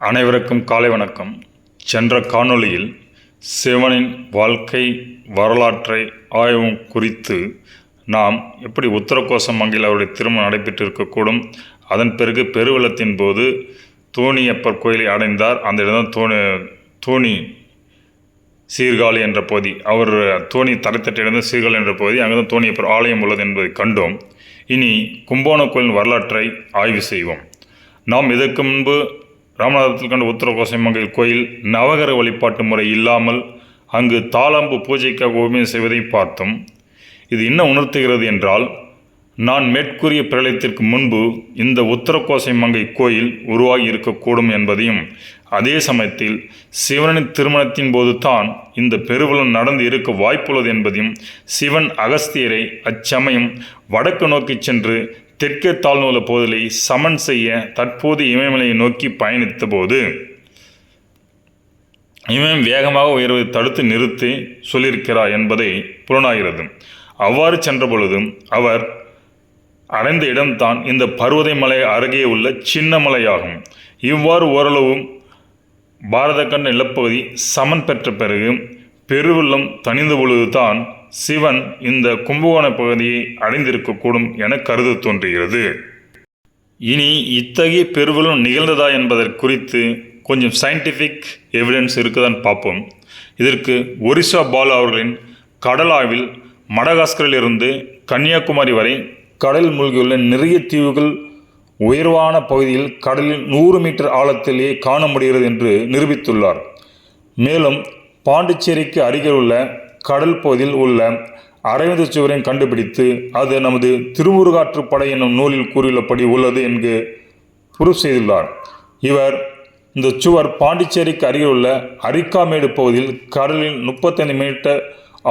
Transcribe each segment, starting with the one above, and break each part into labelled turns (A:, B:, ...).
A: அனைவருக்கும் காலை வணக்கம். சென்ற காணொளியில் சிவனின் வாழ்க்கை வரலாற்றை ஆய்வும் குறித்து நாம் எப்படி உத்தரகோசம் மங்கையில் அவருடைய திருமணம் நடைபெற்றிருக்கக்கூடும் அதன் பிறகு பெருவெள்ளத்தின் போது தோணியப்பர் கோயிலை அடைந்தார். அந்த இடம் தோணி தோணி சீர்காழி என்ற பகுதி. அவர் தோணி தரைத்தட்டிலிருந்து சீர்காழி என்ற பகுதி. அங்கே தான் தோணியப்பர் ஆலயம் உள்ளது என்பதை கண்டோம். இனி கும்போண கோயிலின் வரலாற்றை ஆய்வு செய்வோம். நாம் இதற்கு முன்பு ராமநாதபுரத்தில் கண்ட உத்தரகோசமங்கல் கோயில் நவகர வழிபாட்டு முறை இல்லாமல் அங்கு தாளம்பு பூஜைக்காக உபயோகம் செய்வதை பார்த்தோம். இது என்ன உணர்த்துகிறது என்றால் நான் மேற்கூறிய பிரளயத்திற்கு முன்பு இந்த உத்தரக்கோசை மங்கை கோயில் உருவாகி இருக்கக்கூடும் என்பதையும் அதே சமயத்தில் சிவனின் திருமணத்தின் போது தான் இந்த பெருவலம் நடந்து இருக்க வாய்ப்புள்ளது என்பதையும் சிவன் அகஸ்தியரை அச்சமயம் வடக்கு நோக்கி சென்று தெற்கே தாழ்நூல போதலை சமன் செய்ய தற்போது இமயமலையை நோக்கி பயணித்த போது இமயம் வேகமாக உயர்வதை தடுத்து நிறுத்தி சொல்லியிருக்கிறார் என்பதை புலனாகிறது. அவ்வாறு சென்ற பொழுதும் அவர் அடைந்த இடம்தான் இந்த பர்வதை மலை அருகே உள்ள சின்ன மலையாகும். இவ்வாறு ஓரளவும் பாரத கண்ட நிலப்பகுதி சமன் பெற்ற பிறகு பெருவெள்ளம் தணிந்த பொழுதுதான் சிவன் இந்த கும்பகோண பகுதியை அடைந்திருக்கக்கூடும் என கருத தோன்றுகிறது. இனி இத்தகைய பெருவலும் நிகழ்ந்ததா என்பதற்கு குறித்து கொஞ்சம் சயின்டிஃபிக் எவிடன்ஸ் இருக்குதான்னு பார்ப்போம். இதற்கு ஒரிசா பாலு அவர்களின் கடலாவில் மடகாஸ்கரிலிருந்து கன்னியாகுமரி வரை கடல் மூழ்கியுள்ள நிறைய தீவுகள் உயர்வான பகுதியில் கடலில் நூறு மீட்டர் ஆழத்திலேயே காண முடிகிறது என்று நிரூபித்துள்ளார். மேலும் பாண்டிச்சேரிக்கு அருகில் உள்ள கடல் பகுதியில் உள்ள அரைவிந்த சுவரையும் கண்டுபிடித்து அது நமது திருமுருகாற்றுப்படை என்னும் நூலில் கூறியுள்ளபடி உள்ளது என்று ப்ரூவ் செய்துள்ளார். இவர் இந்த சுவர் பாண்டிச்சேரிக்கு அருகில் உள்ள அரிக்காமேடு பகுதியில் கடலில் முப்பத்தைந்து மீட்டர்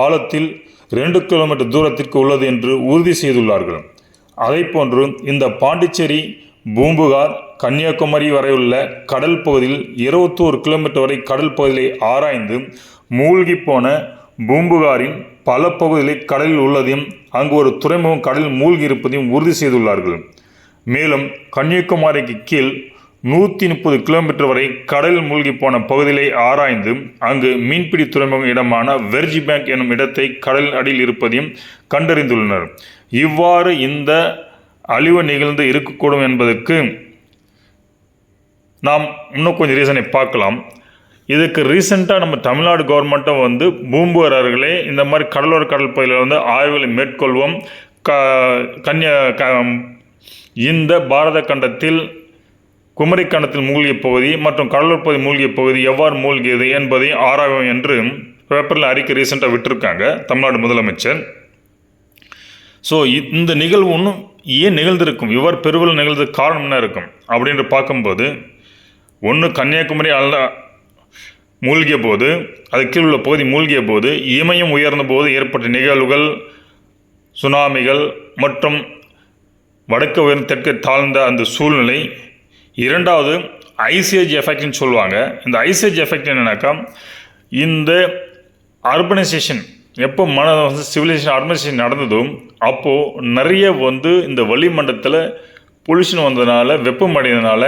A: ஆழத்தில் ரெண்டு கிலோமீட்டர் தூரத்திற்கு உள்ளது என்று உறுதி செய்துள்ளார்கள். அதைப்போன்று இந்த பாண்டிச்சேரி பூம்புகார் கன்னியாகுமரி வரையுள்ள கடல் பகுதியில் இருபத்தோரு கிலோமீட்டர் வரை கடல் பகுதியை ஆராய்ந்து மூழ்கி போன பூம்புகாரின் பல பகுதிகளை கடலில் உள்ளதையும் அங்கு ஒரு துறைமுகம் கடலில் மூழ்கி இருப்பதையும் உறுதி செய்துள்ளார்கள். மேலும் கன்னியாகுமரிக்கு கீழ் நூற்றி முப்பது கிலோமீட்டர் வரை கடலில் மூழ்கி போன பகுதிகளை ஆராய்ந்து அங்கு மீன்பிடி துறைமுகம் இடமான வெர்ஜி பேங்க் எனும் இடத்தை கடல் அடியில் இருப்பதையும் கண்டறிந்துள்ளனர். இவ்வாறு இந்த அழிவு நிகழ்ந்து இருக்கக்கூடும் என்பதற்கு நாம் இன்னும் கொஞ்சம் ரீசனை பார்க்கலாம். இதுக்கு ரீசெண்டாக நம்ம தமிழ்நாடு கவர்மெண்ட்டும் வந்து பூம்புகாரர்களே இந்த மாதிரி கடலோர கடல் பகுதியில் வந்து ஆய்வுகளை மேற்கொள்வோம். க கன்னியா க இந்த பாரத கண்டத்தில் குமரி கண்டத்தில் மூழ்கிய பகுதி மற்றும் கடலூர் பகுதி மூழ்கிய பகுதி எவ்வாறு மூழ்கியது என்பதை ஆராயும் என்று பேப்பரில் அறிக்கை ரீசெண்டாக விட்டுருக்காங்க தமிழ்நாடு முதலமைச்சர். ஸோ இந்த நிகழ்வு ஒன்றும் ஏன் நிகழ்ந்திருக்கும்? இவ்வாறு பெருவில் நிகழ்ந்து காரணம் என்ன இருக்கும்? அப்படின்ற பார்க்கும்போது ஒன்று கன்னியாகுமரி அல்ல மூழ்கிய போது அது கீழ் உள்ள பகுதி மூழ்கிய போது இமயம் உயர்ந்த போது ஏற்பட்ட நிகழ்வுகள் சுனாமிகள் மற்றும் வடக்கு உயர்ந்த தெற்கு தாழ்ந்த அந்த சூழ்நிலை. இரண்டாவது ஐசிஏஜ் எஃபெக்ட்னு சொல்லுவாங்க. இந்த ஐசிஏஜ் எஃபெக்ட் என்னன்னாக்கா இந்த அர்பனைசேஷன் எப்போ மன வந்து சிவிலைசேஷன் அர்பனைசேஷன் நடந்ததும் அப்போது நிறைய வந்து இந்த வளிமண்டலத்தில் பொல்யூஷன் வந்ததுனால வெப்பம் அடைந்ததுனால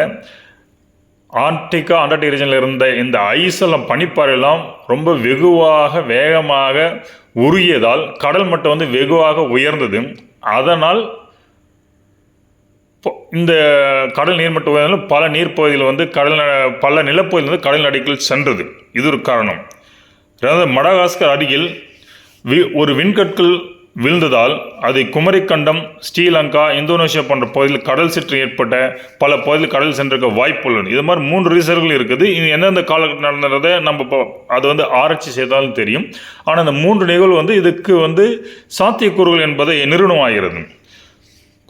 A: ஆர்டிகா அண்டார்டிக் ரீஜனில் இருந்த இந்த ஐஸ் எல்லாம் பனிப்பாறையெல்லாம் ரொம்ப வெகுவாக வேகமாக உருகியதால் கடல் மட்டம் வந்து வெகுவாக உயர்ந்தது. அதனால் இந்த கடல் நீர்மட்ட உயர்ந்தாலும் பல நீர்ப்பகுதியில் வந்து கடல் பல நிலப்பகுதியில் வந்து கடல் நடிகள் சென்றது. இது ஒரு காரணம். ரெண்டாவது மடகாஸ்கர் அருகில் வி ஒரு விண்கற்கள் வீழ்ந்ததால் அது குமரிக்கண்டம் ஸ்ரீலங்கா இந்தோனேஷியா போன்ற பகுதியில் கடல் சீற்றம் ஏற்பட்ட பல பகுதியில் கடல் சென்றிருக்க வாய்ப்பு உள்ளது. இது மாதிரி மூன்று ரீசர்கள் இருக்குது. இது எந்தெந்த காலகட்டம் நடந்ததை நம்ம இப்போ அது வந்து ஆராய்ச்சி செய்தாலும் தெரியும். ஆனால் அந்த மூன்று நிகழ்வு வந்து இதுக்கு வந்து சாத்தியக்கூறுகள் என்பதை நிறுவனமாகிறது.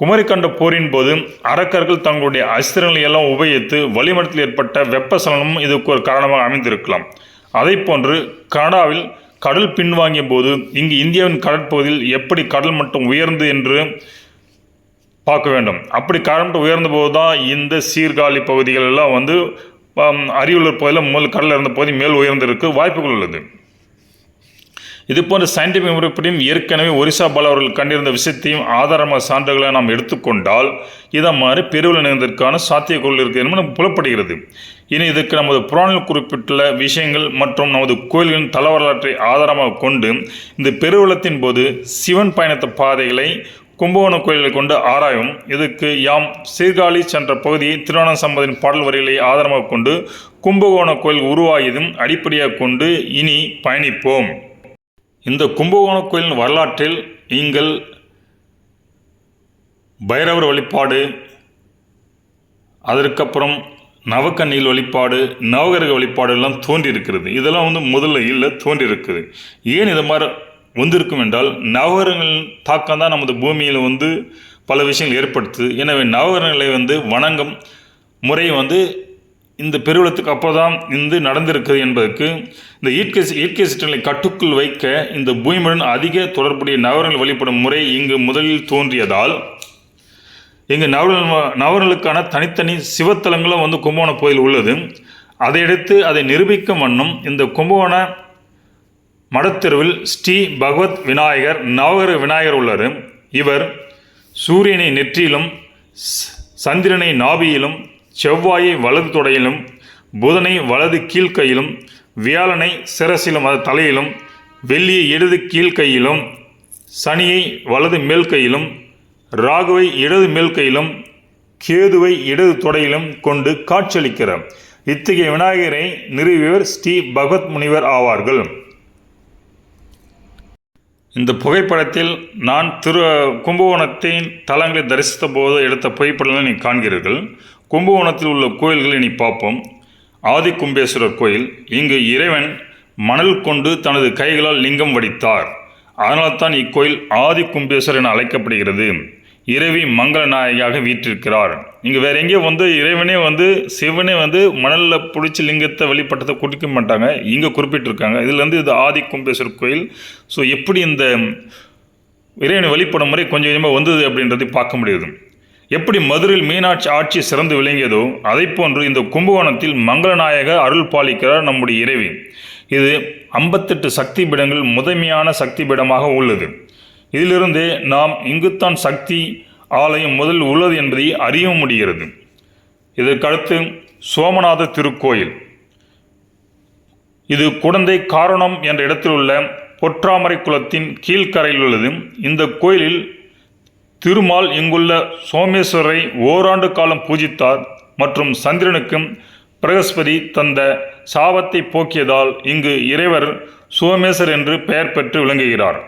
A: குமரிக்கண்ட போரின் போது அரக்கர்கள் தங்களுடைய அஸ்திரங்களை எல்லாம் உபயோகித்து வளிமண்டலத்தில் ஏற்பட்ட வெப்பசலனமும் இதுக்கு ஒரு காரணமாக அமைந்திருக்கலாம். அதை போன்று கனடாவில் கடல் பின்வாங்கிய போது இங்கு இந்தியாவின் கடற்பகுதியில் எப்படி கடல் மட்டம் உயர்ந்து என்று பார்க்க வேண்டும். அப்படி கடல் மட்டும் உயர்ந்த போது தான் இந்த சீர்காழி பகுதிகள் எல்லாம் வந்து அரியலூர் பகுதியில் முதல் கடலில் இருந்த பகுதி மேல் உயர்ந்திருக்கு. வாய்ப்புகள் உள்ளது. இதுபோன்ற சயின்டிஃபிக் முறைப்படியும் ஏற்கனவே ஒரிசா பலவர்கள் கண்டிருந்த விஷயத்தையும் ஆதாரமாக சான்றுகளை நாம் எடுத்துக்கொண்டால் இதை மாதிரி பெருவில் நிகழ்ந்ததற்கான சாத்தியக்கோள் இருக்குது என்பது நமக்கு புலப்படுகிறது. இனி இதுக்கு நமது புராணில் குறிப்பிட்டுள்ள விஷயங்கள் மற்றும் நமது கோயில்களின் தல வரலாற்றை ஆதாரமாக கொண்டு இந்த பெருவெள்ளத்தின் போது சிவன் பயணத்த பாதைகளை கும்பகோண கோயில்களை கொண்டு ஆராயும். இதுக்கு யாம் சீர்காழி சென்ற பகுதியை திருவண்ண சம்பதின் பாடல் வரிகளை ஆதாரமாக கொண்டு கும்பகோண கோயில் உருவாகியதும் அடிப்படையாக கொண்டு இனி பயணிப்போம். இந்த கும்பகோண கோயிலின் வரலாற்றில் நீங்கள் பைரவர் வழிபாடு அதற்கப்புறம் நவக்கண்ணில் வழிபாடு நவகிரக வழிபாடு எல்லாம் தோன்றியிருக்கிறது. இதெல்லாம் வந்து முதல்ல இல்லை தோன்றியிருக்குது. ஏன் இது மாதிரி வந்திருக்கும் என்றால் நவகிரகங்களின் தாக்கம் தான் நமது பூமியில் வந்து பல விஷயங்கள் ஏற்படுத்துது. எனவே நவகிரகங்களை வந்து வணங்கும் முறை வந்து இந்த பெருவளத்துக்கு அப்போ தான் இந்து நடந்திருக்குது என்பதற்கு இந்த இயற்கை இயற்கை சிற்றலை கட்டுக்குள் வைக்க இந்த பூமியுடன் அதிக தொடர்புடைய நவரங்கள் வழிபடும் முறை இங்கு முதலில் தோன்றியதால் இங்கு நவரல் நவரலுக்கான தனித்தனி சிவத்தலங்களும் வந்து கும்பகோண கோயில் உள்ளது. அதையடுத்து அதை நிரூபிக்கும் வண்ணம் இந்த கும்பகோண மடத்தெருவில் ஸ்ரீ பகவத் விநாயகர் நவகர விநாயகர் உள்ளார். இவர் சூரியனை நெற்றியிலும் சந்திரனை நாபியிலும் செவ்வாயை வலது தொடையிலும் புதனை வலது கீழ்க்கையிலும் வியாழனை சிரசிலும் அது தலையிலும் வெள்ளியை இடது கீழ்க்கையிலும் சனியை வலது மேல் கையிலும் ராகுவை இடது மேல் கையிலும் கேதுவை இடது தொடையிலும் கொண்டு காட்சியளிக்கிறார் இத்தகைய விநாயகரை நிறுவியவர் ஸ்ரீ பகவத் முனிவர் ஆவார்கள். இந்த புகைப்படத்தில் நான் திரு கும்பகோணத்தின் தலங்களை தரிசித்த போது எடுத்த புகைப்படங்களை நீங்கள் காண்கிறீர்கள். கும்பகோணத்தில் உள்ள கோயில்களை நீ பார்ப்போம். ஆதி கும்பேஸ்வரர் கோயில். இங்கு இறைவன் மணல் கொண்டு தனது கைகளால் லிங்கம் வடித்தார். அதனால்தான் இக்கோயில் ஆதி கும்பேஸ்வரர் என அழைக்கப்படுகிறது. இறைவி மங்கள நாயகியாக வீற்றிருக்கிறார். இங்கே வேற எங்கேயோ வந்து இறைவனே வந்து சிவனே வந்து மணலில் பிடிச்சி லிங்கத்தை வழிபட்டதை குடிக்க மாட்டாங்க. இங்கே குறிப்பிட்டிருக்காங்க. இதுலேருந்து இது ஆதி கும்பேஸ்வரர் கோயில். ஸோ எப்படி இந்த இறைவனை வழிபடும் முறை கொஞ்சம் கொஞ்சமாக வந்தது அப்படின்றதை பார்க்க முடியுது. எப்படி மதுரையில் மீனாட்சி ஆட்சி சிறந்து விளங்கியதோ அதைப்போன்று இந்த கும்பகோணத்தில் மங்களநாயக அருள் பாலிக்கிறார் நம்முடைய இறைவி. இது ஐம்பத்தெட்டு சக்தி பீடங்கள் முதன்மையான சக்தி பீடமாக உள்ளது. இதிலிருந்து நாம் இங்குத்தான் சக்தி ஆலயம் முதல் உள்ளது என்பதை அறிய முடிகிறது. இதற்கடுத்து சோமநாத திருக்கோயில். இது குடந்தை காரணம் என்ற இடத்தில் உள்ள பொற்றாமரை குளத்தின் கீழ்க்கரையில் உள்ளது. இந்த கோயிலில் திருமால் இங்குள்ள சோமேஸ்வரரை ஓராண்டு காலம் பூஜித்தார் மற்றும் சந்திரனுக்கும் பிரகஸ்பதி தந்த சாபத்தை போக்கியதால் இங்கு இறைவர் சோமேஸ்வர் என்று பெயர் பெற்று விளங்குகிறார்.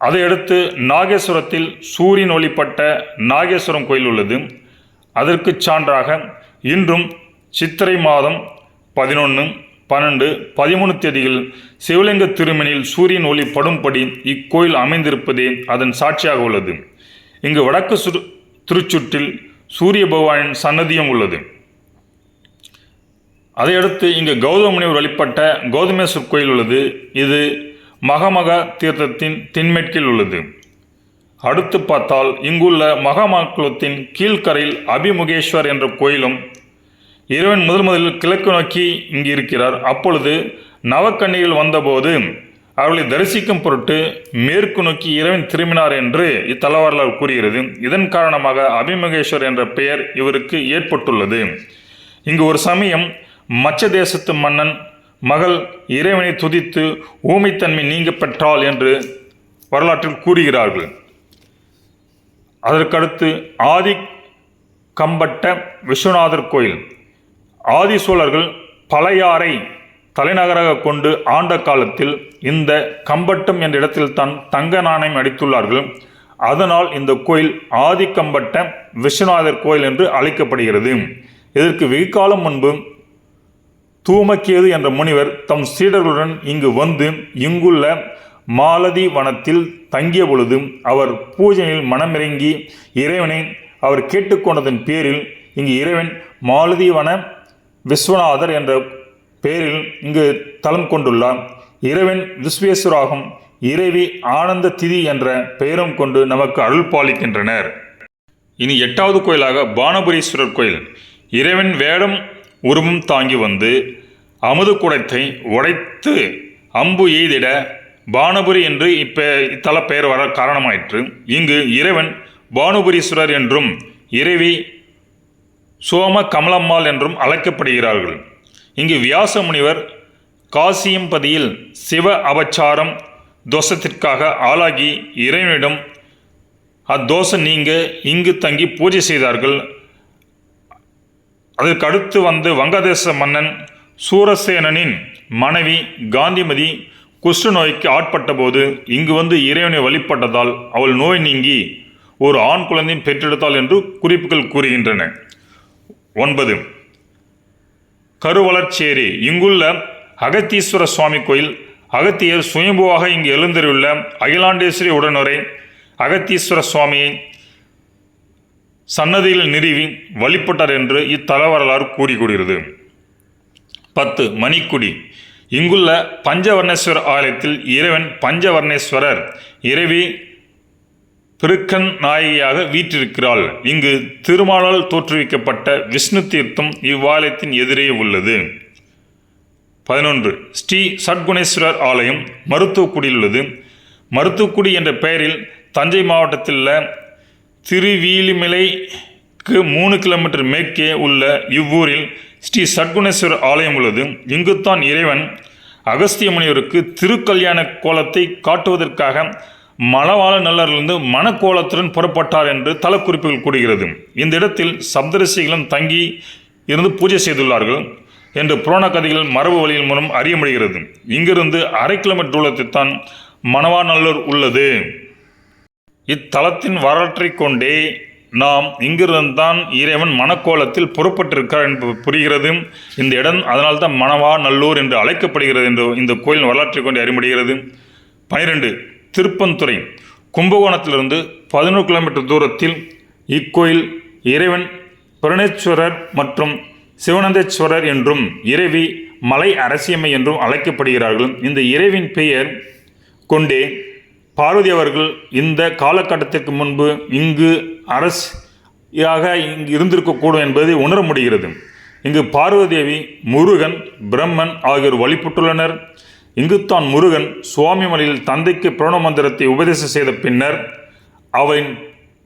A: அதையடுத்து நாகேஸ்வரத்தில் சூரியன் ஒளிப்பட்ட நாகேஸ்வரம் கோயில் உள்ளது. அதற்கு சான்றாக இன்றும் சித்திரை மாதம் பதினொன்று பன்னெண்டு பதிமூணு தேதியில் சிவலிங்க திருமணியில் சூரியன் ஒளி படும்படி இக்கோயில் அமைந்திருப்பதே அதன் சாட்சியாக உள்ளது. இங்கு வடக்கு சுரு திருச்சுற்றில் சூரிய பகவானின் சன்னதியும் உள்ளது. அதையடுத்து இங்கு கௌதம முனிவர் வழிபட்ட கௌதமேஸ்வர் கோயில் உள்ளது. இது மகமக தீர்த்தத்தின் தென்மேற்கில் உள்ளது. அடுத்து பார்த்தால் இங்குள்ள மகாமகுளத்தின் கீழ்க்கரையில் அபிமுகேஸ்வர் என்ற கோயிலும் இறைவன் முதல் முதலில் கிழக்கு நோக்கி இங்கு இருக்கிறார். அப்பொழுது நவக்கண்ணிகள் வந்தபோது அவர்களை தரிசிக்கும் பொருட்டு மேற்கு நோக்கி இறைவன் திரும்பினார் என்று இத்தல வரலாறு கூறுகிறது. இதன் காரணமாக அபிமுகேஸ்வர் என்ற பெயர் இவருக்கு ஏற்பட்டுள்ளது. இங்கு ஒரு சமயம் மச்ச தேசத்து மன்னன் மகள் இறைவனை துதித்து ஊமைத்தன்மை நீங்க பெற்றாள் என்று வரலாற்றில் கூறுகிறார்கள். அதற்கடுத்து ஆதி கம்பட்ட விஸ்வநாதர் கோயில் ஆதி சோழர்கள் பழையாறை தலைநகராக கொண்டு ஆண்ட காலத்தில் இந்த கம்பட்டம் என்ற இடத்தில்தான் தங்க நாணயம் அடித்துள்ளார்கள். அதனால் இந்த கோயில் ஆதிக்கம்பட்ட விஸ்வநாதர் கோயில் என்று அழைக்கப்படுகிறது. இதற்கு வெகு காலம் முன்பு தூமக்கேது என்ற முனிவர் தம் சீடர்களுடன் இங்கு வந்து இங்குள்ள மாலதி வனத்தில் தங்கிய பொழுது அவர் பூஜையில் மனமிறங்கி இறைவனை அவர் கேட்டுக்கொண்டதன் பேரில் இங்கு இறைவன் மாலதி வன விஸ்வநாதர் என்ற பெயரில் இங்கு தலம் கொண்டுள்ளார். இறைவன் விஸ்வேஸ்வராகும். இறைவி ஆனந்த திதி என்ற பெயரும் கொண்டு நமக்கு அருள் பாலிக்கின்றனர். இனி எட்டாவது கோயிலாக பானபுரீஸ்வரர் கோயில். இறைவன் வேடம் உருவம் தாங்கி வந்து அமுது குடத்தை உடைத்து அம்பு எய்திட பானபுரி என்று இப்ப இத்தல பெயர் வர காரணமாயிற்று. இங்கு இறைவன் பானுபுரீஸ்வரர் என்றும் இறைவி சோம கமலம்மாள் என்றும் அழைக்கப்படுகிறார்கள். இங்கு வியாச முனிவர் காசியம்பதியில் சிவ அபச்சாரம் தோஷத்திற்காக ஆளாகி இறைவனிடம் அத்தோஷம் நீங்க இங்கு தங்கி பூஜை செய்தார்கள். அதற்கு அடுத்து வந்து வங்கதேச மன்னன் சூரசேனனின் மனைவி காந்திமதி குஷ்டு நோய்க்கு ஆட்பட்டபோது இங்கு வந்து இறைவனை வழிபட்டதால் அவள் நோய் நீங்கி ஒரு ஆண் குழந்தையும் பெற்றெடுத்தாள் என்று குறிப்புகள் கூறுகின்றன. ஒன்பது. கருவளர்ச்சேரி இங்குள்ள அகத்தீஸ்வர சுவாமி கோயில் அகத்தியர் சுயம்புவாக இங்கு எழுந்தருள்ள அகிலாண்டேஸ்வரி உடனுரை அகத்தீஸ்வர சுவாமியை சன்னதியில் நிறுவி வழிபட்டார் என்று இத்தல வரலாறு கூறிக்கூறுகிறது. பத்து. மணிக்குடி இங்குள்ள பஞ்சவர்ணேஸ்வரர் ஆலயத்தில் இறைவன் பஞ்சவர்ணேஸ்வரர் இறைவி பிருக்கன் நாயகியாக வீற்றிருக்கிறாள். இங்கு திருமாலால் தோற்றுவிக்கப்பட்ட விஷ்ணு தீர்த்தம் இவ்வாலயத்தின் எதிரே உள்ளது. பதினொன்று. ஸ்ரீ சட்குணேஸ்வரர் ஆலயம் மருத்துவக்குடியில் உள்ளது. மருத்துவக்குடி என்ற பெயரில் தஞ்சை மாவட்டத்தில் உள்ள திருவீலிமலைக்கு மூணு கிலோமீட்டர் மேற்கே உள்ள இவ்வூரில் ஸ்ரீ சட்குணேஸ்வரர் ஆலயம் உள்ளது. இங்குத்தான் இறைவன் அகஸ்திய முனிவருக்கு திருக்கல்யாண கோலத்தை காட்டுவதற்காக மலவாள நல்லரிலிருந்து மணக்கோலத்துடன் புறப்பட்டார் என்று தலக்குறிப்புகள் கூறுகிறது. இந்த இடத்தில் சப்தரிசிகளும் தங்கி இருந்து பூஜை செய்துள்ளார்கள் என்று புராண கதைகள் மரபு வழியின் மூலம் அறிய முடிகிறது இங்கிருந்து அரை கிலோமீட்டர் தூரத்தில் தான் மணவாநல்லூர் உள்ளது. இத்தலத்தின் வரலாற்றைக் கொண்டே நாம் இங்கிருந்தான் இறைவன் மணக்கோலத்தில் புறப்பட்டிருக்கார் என்று புரிகிறது. இந்த இடம் அதனால்தான் மணவா நல்லூர் என்று அழைக்கப்படுகிறது என்று இந்த கோயில் வரலாற்றை கொண்டு அறிய முடிகிறது பனிரெண்டு. திருப்பந்துறை கும்பகோணத்திலிருந்து பதினோரு கிலோமீட்டர் தூரத்தில் இக்கோயில் இறைவன் புரணேஸ்வரர் மற்றும் சிவனந்தேஸ்வரர் என்றும் இறைவி மலை அரசியம்மை என்றும் அழைக்கப்படுகிறார்கள். இந்த இறைவின் பெயர் கொண்டே பார்வதி அவர்கள் இந்த காலகட்டத்திற்கு முன்பு இங்கு அரசியாக இங்கு இருந்திருக்கக்கூடும் என்பதை உணர முடிகிறது. இங்கு பார்வதேவி முருகன் பிரம்மன் ஆகியோர் வழிபட்டுள்ளனர். இங்குத்தான் முருகன் சுவாமி மலையில் தந்தைக்கு பிரணவ மந்திரத்தை உபதேசம் செய்த பின்னர் அவரின்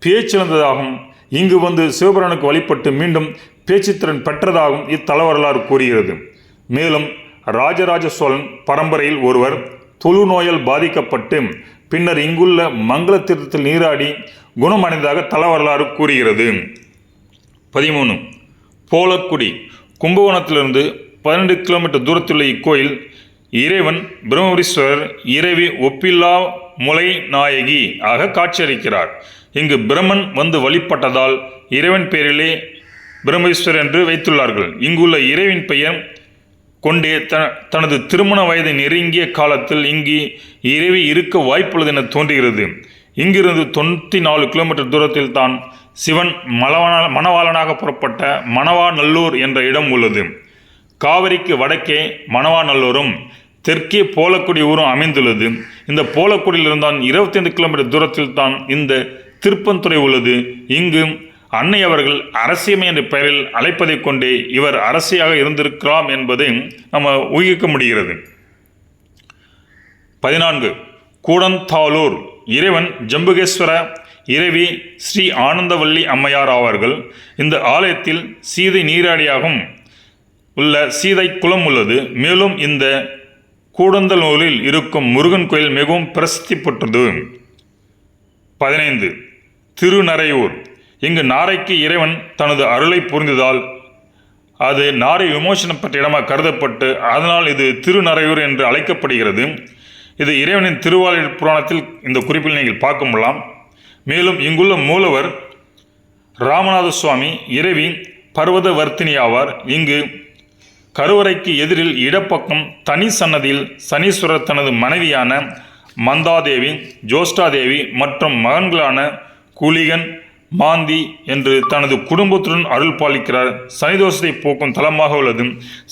A: பேச்சிழந்ததாகவும் இங்கு வந்து சிவபுரானுக்கு வழிபட்டு மீண்டும் பேச்சுத்திறன் பெற்றதாகவும் இத்தல வரலாறு கூறுகிறது. மேலும் ராஜராஜ சோழன் பரம்பரையில் ஒருவர் தொழு நோயால் பாதிக்கப்பட்டு பின்னர் இங்குள்ள மங்கள தீர்த்தத்தில் நீராடி குணமடைந்ததாக தல வரலாறு கூறுகிறது. பதிமூணு. போலக்குடி கும்பகோணத்திலிருந்து பன்னெண்டு கிலோமீட்டர் தூரத்துள்ள இக்கோயில் இறைவன் பிரம்மபுரீஸ்வரர் இறைவி ஒப்பில்லா முலை நாயகி ஆக காட்சியளிக்கிறார். இங்கு பிரம்மன் வந்து வழிபட்டதால் இறைவன் பெயரிலே பிரம்மேஸ்வரர் என்று வைத்துள்ளார்கள். இங்குள்ள இறைவின் பெயர் கொண்டே த தனது திருமண வயதை நெருங்கிய காலத்தில் இங்கு இறைவி இருக்க வாய்ப்புள்ளது என தோன்றுகிறது. இங்கிருந்து தொண்ணூற்றி நாலு கிலோமீட்டர் தூரத்தில் தான் சிவன் மலவான மணவாளனாக புறப்பட்ட மணவாநல்லூர் என்ற இடம் உள்ளது. காவிரிக்கு வடக்கே மணவாநல்லூரும் தெற்கே போலக்குடி ஊரும் அமைந்துள்ளது. இந்த போலக்குடியிலிருந்து தான் இருபத்தைந்து கிலோமீட்டர் தூரத்தில் தான் இந்த திருப்பந்துறை உள்ளது. இங்கு அன்னை அவர்கள் அரசியமை என்ற பெயரில் அழைப்பதைக் கொண்டே இவர் அரசியாக இருந்திருக்கலாம் என்பதை நம்ம ஊகிக்க முடிகிறது. பதினான்கு. கூடந்தாலூர் இறைவன் ஜம்புகேஸ்வர இறைவி ஸ்ரீ ஆனந்தவல்லி அம்மையார் ஆவார்கள். இந்த ஆலயத்தில் சீதை நீராடியாகவும் உள்ள சீதை குளம் உள்ளது. மேலும் இந்த கூடந்தல் நூலில் இருக்கும் முருகன் கோயில் மிகவும் பிரசித்தி பெற்றது. பதினைந்து. திருநரையூர் இங்கு நாரைக்கு இறைவன் தனது அருளை புரிந்ததால் அது நாரை விமோசனம் பெற்ற இடமாக கருதப்பட்டு அதனால் இது திருநரையூர் என்று அழைக்கப்படுகிறது. இது இறைவனின் திருவாளர் புராணத்தில் இந்த குறிப்பில் நீங்கள் பார்க்க முடியலாம் மேலும் இங்குள்ள மூலவர் ராமநாத சுவாமி இறைவி பர்வதவர்த்தினி ஆவார். இங்கு கருவறைக்கு எதிரில் இடப்பக்கம் தனி சன்னதியில் சனீஸ்வரர் தனது மனைவியான மந்தாதேவி ஜோஷ்டாதேவி மற்றும் மகன்களான குலிகன் மாந்தி என்று தனது குடும்பத்துடன் அருள் பாலிக்கிறார். சனி தோஷத்தை போக்கும் தலமாக உள்ளது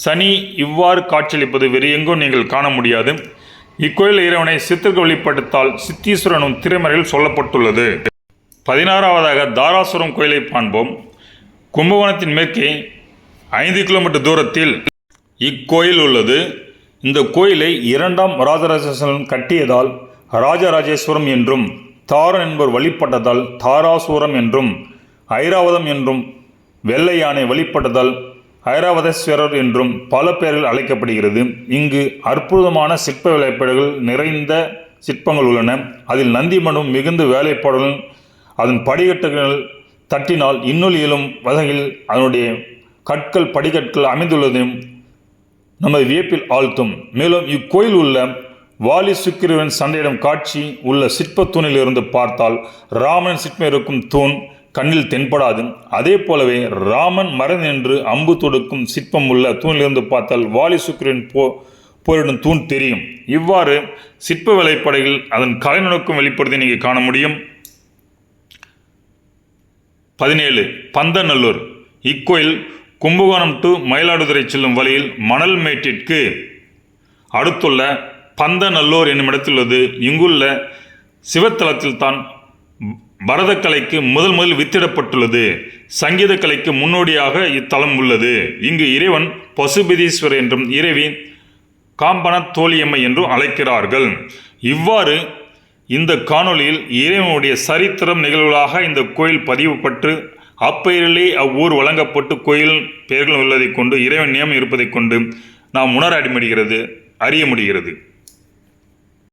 A: சனி இவ்வாறு காட்சியளிப்பது வேறு எங்கும் நீங்கள் காண முடியாது. இக்கோயில் இறைவனை சித்தர்கள் வழிபடுத்தால் சித்தீஸ்வரனும் திரைமறையில் சொல்லப்பட்டுள்ளது. பதினாறாவதாக தாராசுரம் கோயிலை காண்போம். கும்பகோணத்தின் மேற்கே ஐந்து கிலோமீட்டர் தூரத்தில் இக்கோயில் உள்ளது. இந்த கோயிலை இரண்டாம் ராஜராஜேஸ்வரன் கட்டியதால் ராஜராஜேஸ்வரம் என்றும் தாரன் என்பவர் வழிபட்டதால் தாராசூரம் என்றும் ஐராவதம் என்றும் வெள்ளை யானை வழிபட்டதால் ஐராவதேஸ்வரர் என்றும் பல பெயர்கள் அழைக்கப்படுகிறது. இங்கு அற்புதமான சிற்ப வேலைப்பாடுகள் நிறைந்த சிற்பங்கள் உள்ளன. அதில் நந்தி மிகுந்த வேலைப்பாடுகள் அதன் படிக்கட்டுகள் தட்டினால் இன்னொல் இயலும் வகையில் அதனுடைய கற்கள் படிக்கற்கள் அமைந்துள்ளதையும் நமது வியப்பில் ஆழ்த்தும். மேலும் இக்கோயில் உள்ள வாலி சுக்கிரவன் சண்டையிடும் காட்சி உள்ள சிற்பத் தூணில் இருந்து பார்த்தால் ராமன் சிற்பம் இருக்கும் தூண் கண்ணில் தென்படாது. அதே போலவே ராமன் மறைந்து நின்று அம்பு தொடுக்கும் சிற்பம் உள்ள தூணிலிருந்து பார்த்தால் வாலி சுக்கிரன் போ போரிடும் தூண் தெரியும். இவ்வாறு சிற்ப வலைப்படையில் அதன் கலைநுணுக்கம் வெளிப்படுத்தி நீங்கள் காண முடியும். பதினேழு பந்தநல்லூர். இக்கோயில் கும்பகோணம் டு மயிலாடுதுறை செல்லும் வழியில் மணல் மேட்டிற்கு அடுத்துள்ள பந்தநல்லூர் என்னும் இடத்துள்ளது இங்குள்ள சிவத்தலத்தில் தான் பரதக்கலைக்கு முதல் முதல் வித்திடப்பட்டுள்ளது. சங்கீத கலைக்கு முன்னோடியாக இத்தலம் உள்ளது. இங்கு இறைவன் பசுபதீஸ்வரர் என்றும் இறைவி காம்பன தோழியம்மை என்றும் அழைக்கிறார்கள். இவ்வாறு இந்த காணொளியில் இறைவனுடைய சரித்திரம் நிகழ்வுகளாக இந்த கோயில் பதிவுபட்டு அப்பெயரிலே அவ்வூர் வழங்கப்பட்டு கோயில் பெயர்கள் உள்ளதைக் கொண்டு இறைவன் நியமம் இருப்பதைக் கொண்டு நாம் உணர அடிமடிகிறது அறிய முடிகிறது.